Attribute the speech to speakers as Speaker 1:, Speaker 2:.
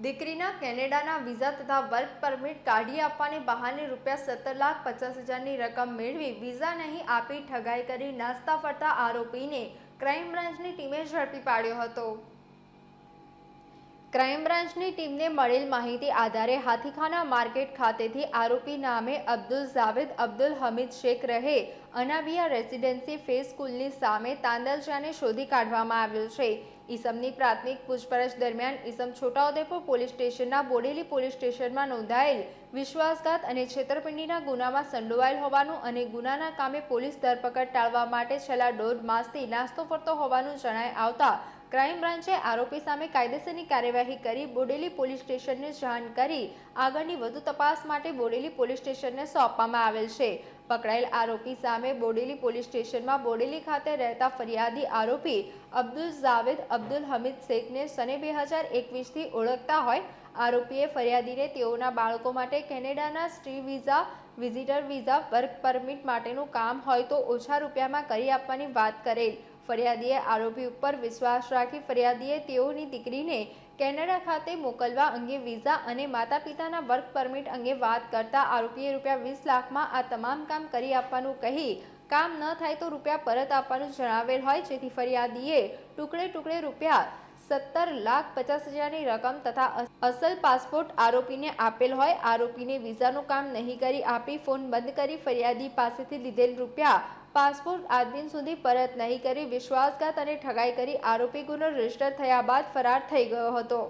Speaker 1: દીકરીના કેનેડાના વિઝા તથા વર્ક પરમિટ કાઢી આપવાને બહાને રૂપિયા સત્તર લાખ પચાસ હજારની રકમ મેળવી વિઝા નહીં આપી ઠગાઈ કરી નાસ્તા ફરતા આરોપીને ક્રાઇમ બ્રાન્ચની ટીમે ઝડપી પાડ્યો હતો. ક્રાઇમ બ્રાન્ચની ટીમને મળેલ માહિતી આધારે હાથીખાના માર્કેટ ખાતેથી આરોપી નામે અબ્દુલ જાવેદ અબ્દુલ હમીદ શેખ રહે અનાબિયા રેસિડેન્સી ફેસ સ્કૂલની સામે તાંદલજાને શોધી કાઢવામાં આવ્યો છે. ઈસમની પ્રાથમિક પૂછપરછ દરમિયાન ઈસમ છોટાઉદેપુર પોલીસ સ્ટેશનના બોડેલી પોલીસ સ્ટેશનમાં નોંધાયેલ વિશ્વાસઘાત અને છેતરપિંડીના ગુનામાં સંડોવાયેલ હોવાનું અને ગુનાના કામે પોલીસ ધરપકડ ટાળવા માટે છેલ્લા દોઢ માસથી નાસ્તો ફરતો હોવાનું જણાય આવતા ક્રાઇમ બ્રાન્ચે આરોપી સામે કાયદેસરની કાર્યવાહી કરી બોડેલી પોલીસ સ્ટેશનને જાણ કરી આગળની વધુ તપાસ માટે બોડેલી પોલીસ સ્ટેશનને સોંપવામાં આવેલ છે. પકડાયેલ આરોપી સામે બોડેલી પોલીસ સ્ટેશનમાં બોડેલી ખાતે રહેતા ફરિયાદી આરોપી અબ્દુલ જાવેદ અબ્દુલ હમીદ શેખને સને બે હજાર એકવીસથી ઓળખતા હોય. આરોપીએ ફરિયાદીને તેઓના બાળકો માટે કેનેડાના સ્ટ્રી visa, visitor visa, work permit માટેનું કામ હોય તો ઓછા રૂપિયામાં કરી આપવાની વાત કરેલ. ફરિયાદીએ આરોપી ઉપર વિશ્વાસ રાખી ફરિયાદીએ તેઓની દીકરીને કેનેડા ખાતે મોકલવા અંગે વિઝા અને માતા પિતાના વર્ક પરમિટ અંગે વાત કરતા આરોપીએ રૂપિયા વીસ લાખમાં આ તમામ કામ કરી આપવાનું કહી, કામ ન થાય તો રૂપિયા પરત આપવાનું જણાવેલ હોય, જેથી ફરિયાદીએ ટુકડે ટુકડે રૂપિયા સત્તર લાખ પચાસ હજારની રકમ તથા અસલ પાસપોર્ટ આરોપીને આપેલ હોય. આરોપીને વિઝાનું કામ નહીં કરી આપી, ફોન બંધ કરી ફરિયાદી પાસેથી લીધેલ રૂપિયા પાસપોર્ટ આજ દિન સુધી પરત નહીં કરી, વિશ્વાસઘાત અને ઠગાઈ કરી આરોપી ગુનો રજિસ્ટર થયા બાદ ફરાર થઈ ગયો હતો.